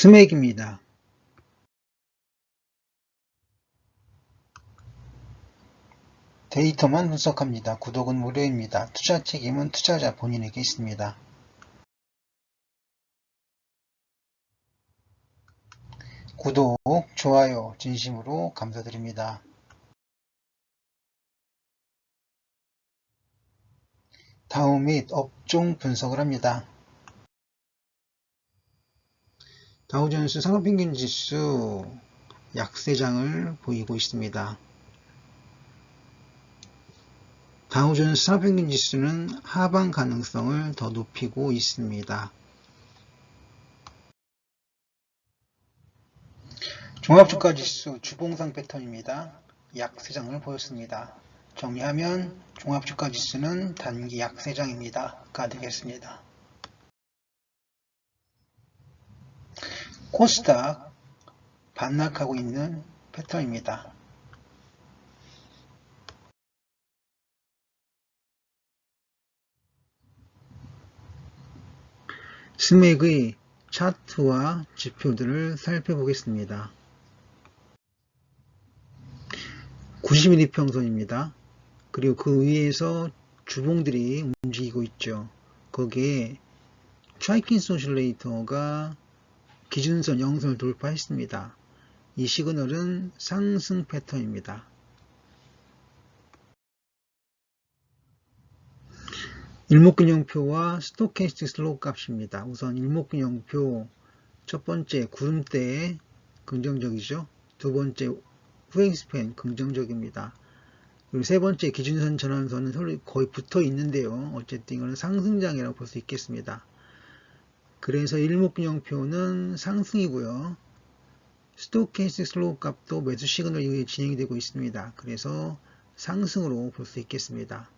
스맥입니다. 데이터만 분석합니다. 구독은 무료입니다. 투자 책임은 투자자 본인에게 있습니다. 구독, 좋아요 진심으로 감사드립니다. 다음 및 업종 분석을 합니다. 다우존스 산업평균 지수 약세장을 보이고 있습니다. 다우존스 산업평균 지수는 하방 가능성을 더 높이고 있습니다. 종합주가 지수 주봉상 패턴입니다. 약세장을 보였습니다. 정리하면 종합주가 지수는 단기 약세장입니다.가 되겠습니다. 코스닥 반락하고 있는 패턴입니다. 스맥의 차트와 지표들을 살펴보겠습니다. 90mm 평선입니다. 그리고 그 위에서 주봉들이 움직이고 있죠. 거기에 트라이킨스 오실레이터가 기준선 영선을 돌파했습니다. 이 시그널은 상승 패턴입니다. 일목균형표와 스토캐스틱 슬로우 값입니다. 우선 일목균형표 첫 번째 구름대 긍정적이죠. 두 번째 후행스팬 긍정적입니다. 그리고 세 번째 기준선 전환선은 서로 거의 붙어 있는데요. 어쨌든 이거는 상승장이라고 볼 수 있겠습니다. 그래서 일목균형표는 상승이고요. 스토캐스틱 슬로우 값도 매수 시그널 이후에 진행이 되고 있습니다. 그래서 상승으로 볼 수 있겠습니다.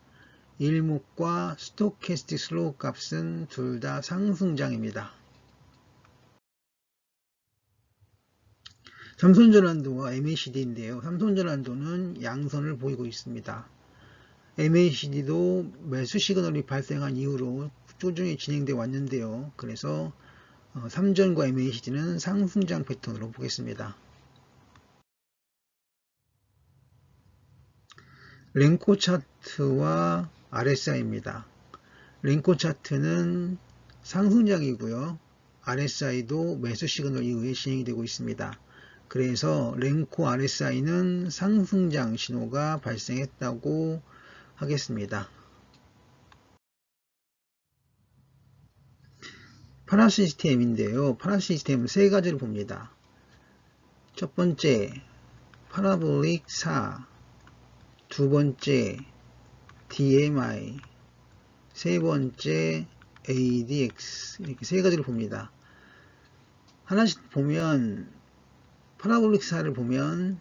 일목과 스토캐스틱 슬로우 값은 둘 다 상승장입니다. 삼손전환도와 MACD인데요. 삼손전환도는 양선을 보이고 있습니다. MACD도 매수 시그널이 발생한 이후로 조정이 진행되어 왔는데요. 그래서 삼전과 MACD는 상승장 패턴으로 보겠습니다. 랭코 차트와 RSI입니다. 랭코 차트는 상승장이고요. RSI도 매수 시그널 이후에 진행이 되고 있습니다. 그래서 랭코 RSI는 상승장 신호가 발생했다고 하겠습니다. 파라 시스템인데요. 파라 시스템은 세 가지를 봅니다. 첫 번째, 파라볼릭 4, 두 번째, DMI, 세 번째 ADX 이렇게 세 가지를 봅니다. 하나씩 보면 파라볼릭사를 보면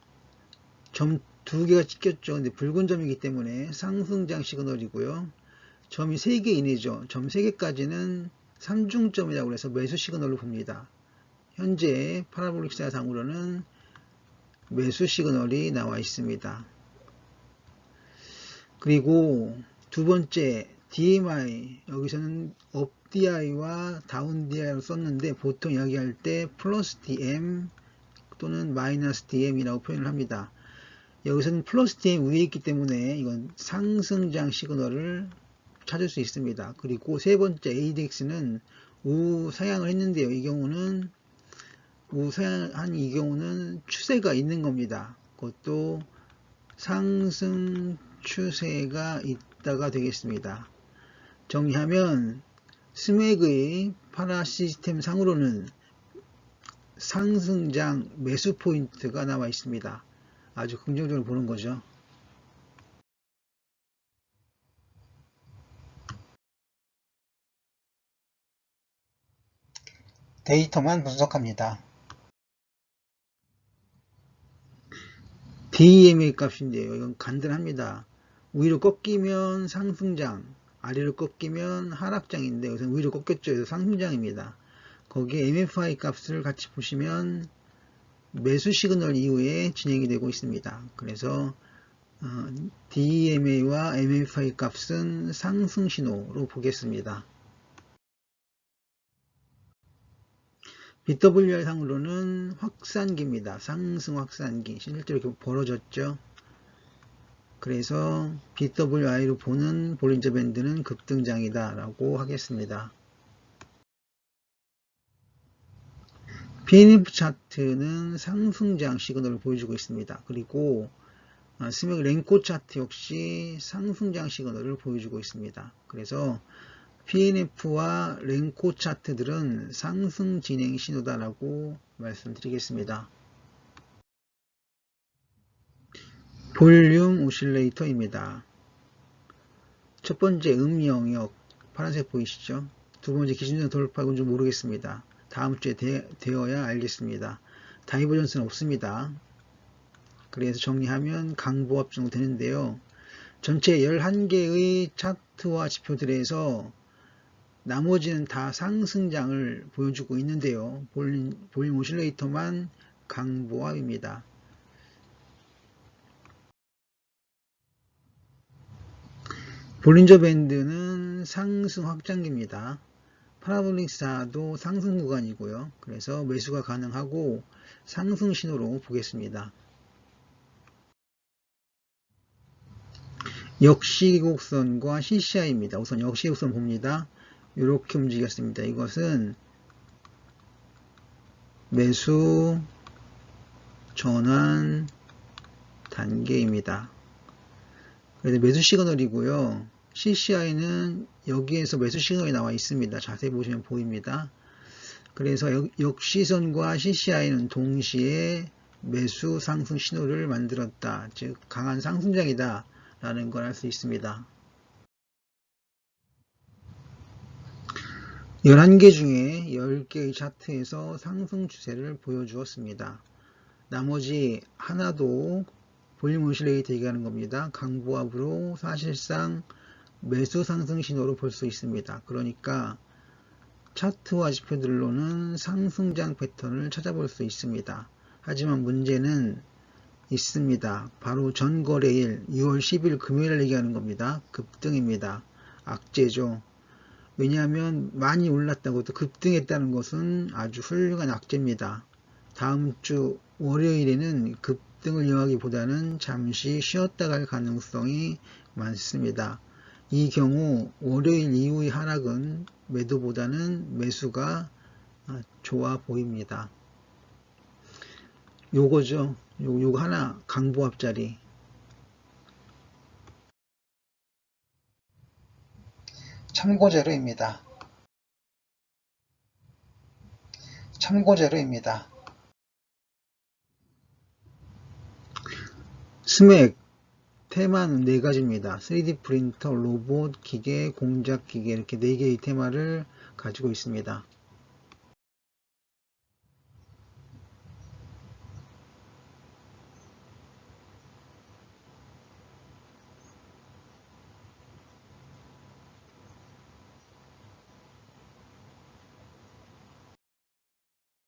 점 두 개가 찍혔죠. 근데 붉은 점이기 때문에 상승장 시그널이고요. 점이 3개 이내죠. 점 3개까지는 삼중점이라고 해서 매수 시그널로 봅니다. 현재 파라볼릭사 상으로는 매수 시그널이 나와 있습니다. 그리고 두 번째 DMI 여기서는 업 DI와 다운 DI로 썼는데 보통 이야기할 때 플러스 DM 또는 마이너스 DM이라고 표현을 합니다. 여기서는 플러스 DM 위에 있기 때문에 이건 상승장 시그널을 찾을 수 있습니다. 그리고 세 번째 ADX는 우상향을 했는데요. 이 경우는 우상향한 이 경우는 추세가 있는 겁니다. 그것도 상승 추세가 있다가 되겠습니다. 정리하면 스맥의 파라 시스템 상으로는 상승장 매수 포인트가 나와 있습니다. 아주 긍정적으로 보는 거죠. 데이터만 분석합니다. DMA 값인데요. 이건 간단합니다. 위로 꺾이면 상승장, 아래로 꺾이면 하락장인데 여기서 위로 꺾였죠. 그래서 상승장입니다. 거기에 MFI 값을 같이 보시면 매수 시그널 이후에 진행이 되고 있습니다. 그래서 DMA와 MFI 값은 상승 신호로 보겠습니다. BWR 상으로는 확산기입니다. 상승 확산기. 실제로 벌어졌죠. 그래서 BWI로 보는 볼린저 밴드는 급등장이다 라고 하겠습니다. PNF 차트는 상승장 시그널을 보여주고 있습니다. 그리고 아, 스맥 랭코 차트 역시 상승장 시그널을 보여주고 있습니다. 그래서 PNF와 랭코 차트들은 상승 진행 신호다라고 말씀드리겠습니다. 볼륨 오실레이터입니다. 첫 번째 음 영역 파란색 보이시죠? 두 번째 기준점 돌파군 좀 모르겠습니다. 다음 주에 되, 어야 알겠습니다. 다이버전스는 없습니다. 그래서 정리하면 강보합 정도 되는데요. 전체 11개의 차트와 지표들에서 나머지는 다 상승장을 보여주고 있는데요. 볼륨, 볼륨 오실레이터만 강보합입니다. 볼린저 밴드는 상승 확장기입니다. 파라볼릭사도 상승 구간이고요. 그래서 매수가 가능하고 상승 신호로 보겠습니다. 역시 곡선과 CCI입니다. 우선 역시 곡선 봅니다. 이렇게 움직였습니다. 이것은 매수 전환 단계입니다. 그래서 매수 시그널이고요. CCI는 여기에서 매수 시그널이 나와 있습니다. 자세히 보시면 보입니다. 그래서 역시선과 CCI는 동시에 매수 상승 신호를 만들었다. 즉 강한 상승장이다 라는 걸 알 수 있습니다. 11개 중에 10개의 차트에서 상승 추세를 보여주었습니다. 나머지 하나도 볼륨 오실레이터 얘기하는 겁니다. 강보합으로 사실상 매수 상승 신호로 볼 수 있습니다. 그러니까 차트와 지표들로는 상승장 패턴을 찾아볼 수 있습니다. 하지만 문제는 있습니다. 바로 전거래일 6월 10일 금요일을 얘기하는 겁니다. 급등입니다. 악재죠. 왜냐하면 많이 올랐다고 또 급등했다는 것은 아주 훌륭한 악재입니다. 다음 주 월요일에는 급등을 이어가기보다는 잠시 쉬었다 갈 가능성이 많습니다. 이 경우 월요일 이후의 하락은 매도보다는 매수가 좋아 보입니다. 요거죠. 요, 요거 하나 강보합자리 참고재료입니다. 참고재료입니다. 스맥 테마는 네 가지입니다. 3D 프린터, 로봇, 기계, 공작 기계 이렇게 네 개의 테마를 가지고 있습니다.